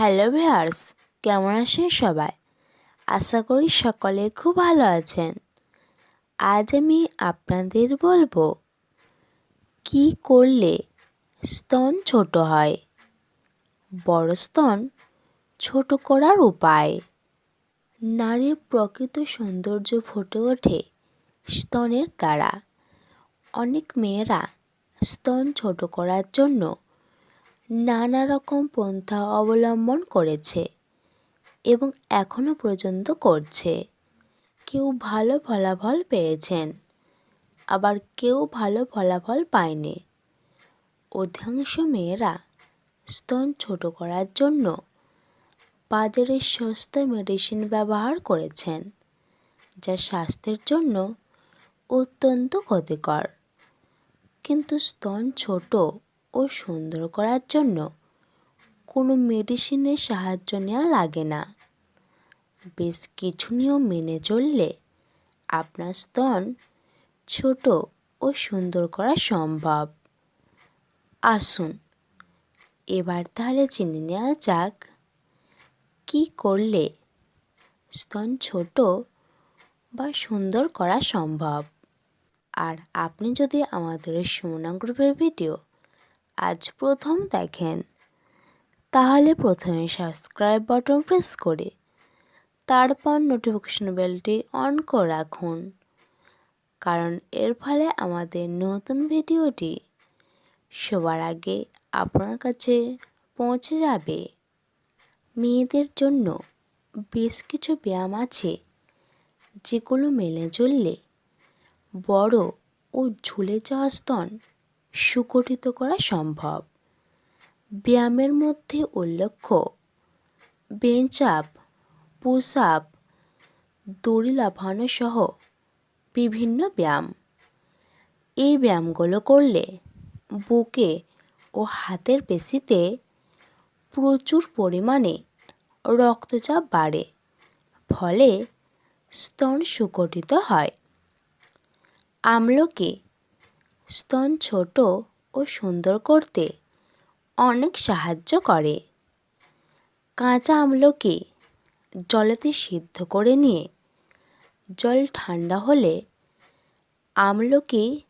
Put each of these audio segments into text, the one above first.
Hello viewers, কেমন আছেন সবাই? আশা করি সকলে খুব ভালো আছেন। আজ আমি আপনাদের বলব, কি করলে স্তন ছোট হয়? বড় স্তন ছোট করার উপায়? নারীর প্রকৃত সৌন্দর্য ফুটে ওঠে স্তনের দ্বারা। অনেক মেয়েরা স্তন ছোট করার জন্য নানা রকম পন্থা অবলম্বন করেছে এবং এখনও পর্যন্ত করছে। কেউ ভালো ফলাফল পেয়েছেন, আবার কেউ ভালো ফলাফল পায়নি। অধিকাংশ মেয়েরা স্তন ছোট করার জন্য বাজারে সস্তা মেডিসিন ব্যবহার করেছেন, যা স্বাস্থ্যের জন্য অত্যন্ত ক্ষতিকর। কিন্তু স্তন ছোট ও সুন্দর করার জন্য কোনো মেডিসিনের সাহায্য নেওয়া লাগে না। বেশ কিছু নিয়ম মেনে চললে আপনার স্তন ছোট ও সুন্দর করা সম্ভব। আসুন, এবার তাহলে জেনে নেওয়া যাক কী করলে স্তন ছোট বা সুন্দর করা সম্ভব। আর আপনি যদি আমাদের সুমনা গ্রুপের ভিডিও আজ প্রথম দেখেন। তাহলে প্রথমে সাবস্ক্রাইব বাটন প্রেস করে, তারপর নোটিফিকেশন বেলটি অন করে রাখুন। কারণ এর ফলে আমাদের নতুন ভিডিওটি সবার আগে আপনার কাছে পৌঁছে যাবে। মেয়েদের জন্য বেশ কিছু ব্যায়াম আছে, যেগুলো মেলে চললে বড় ও ঝুলে যাওয়া স্তন সুগঠিত করা সম্ভব। ব্যায়ামের মধ্যে উল্লেখ্য বেঞ্চ আপ পুশ আপ দড়ি লাফানো সহ বিভিন্ন ব্যায়াম। এই ব্যায়ামগুলো করলে বুকে ও হাতের পেশিতে প্রচুর পরিমাণে রক্তচাপ বাড়ে, ফলে স্তন সুগঠিত হয়। আমলকি স্তন ছোট ও সুন্দর করতে অনেক সাহায্য করে। কাঁচা আমলকি জলেতে সিদ্ধ করে নিয়ে জল ঠান্ডা হলে আমলকি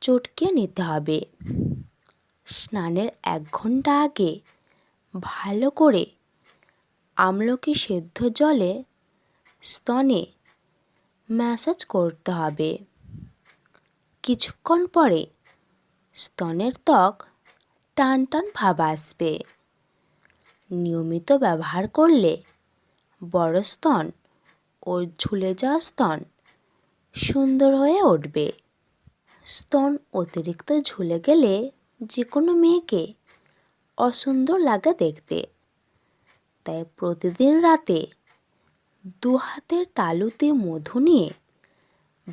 চটকে নিতে হবে। স্নানের এক ঘণ্টা আগে ভালো করে আমলকি সেদ্ধ জলে স্তনে ম্যাসাজ করতে হবে। কিছুক্ষণ পরে স্তনের ত্বক টান টান ভাব আসবে। নিয়মিত ব্যবহার করলে বড় স্তন ও ঝুলে যাওয়া স্তন সুন্দর হয়ে উঠবে। স্তন অতিরিক্ত ঝুলে গেলে যে কোনো মেয়েকে অসুন্দর লাগে দেখতে। তাই প্রতিদিন রাতে দু হাতের তালুতে মধু নিয়ে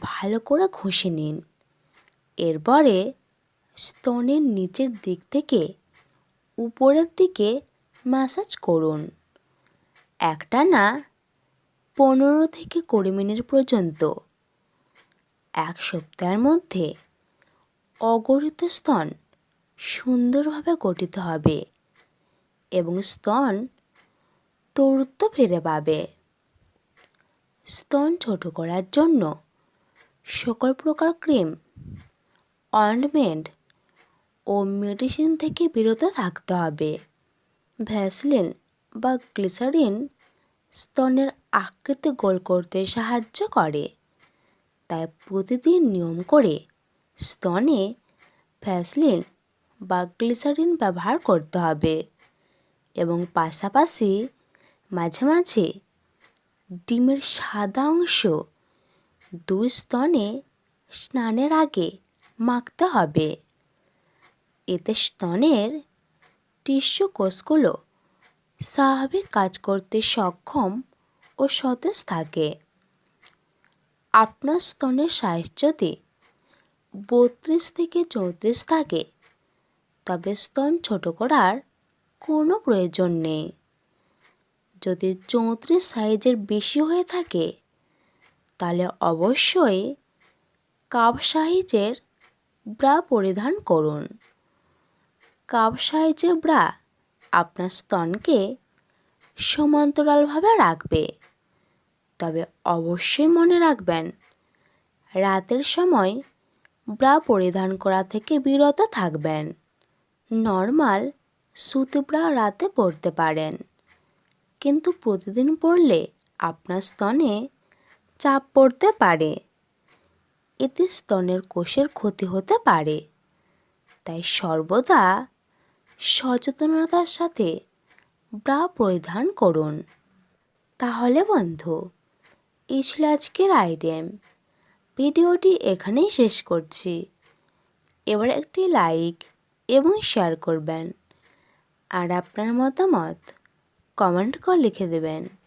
ভালো করে ঘষে নিন। এরপরে স্তনের নিচের দিক থেকে উপরের দিকে ম্যাসাজ করুন। একটা না পনেরো থেকে কুড়ি মিনিট পর্যন্ত। এক সপ্তাহের মধ্যে অগঠিত স্তন সুন্দরভাবে গঠিত হবে এবং স্তন তরুত্ব ফিরে পাবে। স্তন ছোট করার জন্য সকল প্রকার ক্রিম অয়েন্টমেন্ট ও মেডিসিন থেকে বিরত থাকতে হবে। ভ্যাসলিন বা গ্লিসারিন স্তনের আকৃতি গোল করতে সাহায্য করে। তাই প্রতিদিন নিয়ম করে স্তনে ভ্যাসলিন বা গ্লিসারিন ব্যবহার করতে হবে এবং পাশাপাশি মাঝে মাঝে ডিমের সাদা অংশ দুই স্তনে স্নানের আগে মাখতে হবে। এতে স্তনের টিস্যু কোষগুলো স্বাভাবিক কাজ করতে সক্ষম ও সতেজ থাকে। আপনার স্তনের সাইজ যদি বত্রিশ থেকে চৌত্রিশ থাকে, তবে স্তন ছোট করার কোনো প্রয়োজন নেই। যদি চৌত্রিশ সাইজের বেশি হয়ে থাকে, তাহলে অবশ্যই কাপ সাইজের ব্রা পরিধান করুন। কাপ সাইজের ব্রা আপনার স্তনকে সমান্তরালভাবে রাখবে। তবে অবশ্যই মনে রাখবেন, রাতের সময় ব্রা পরিধান করা থেকে বিরত থাকবেন। নর্মাল সুতি ব্রা রাতে পরতে পারেন। কিন্তু প্রতিদিন পরলে আপনার স্তনে চাপ পড়তে পারে। এতে স্তনের কোষের ক্ষতি হতে পারে। তাই সর্বদা সচেতনতার সাথে ব্রা পরিধান করুন। তাহলে বন্ধু, এই ছিল আজকের আইটেম ভিডিওটি এখানেই শেষ করছি। এবার একটি লাইক এবং শেয়ার করবেন। আর আপনার মতামত কমেন্ট করে লিখে দেবেন।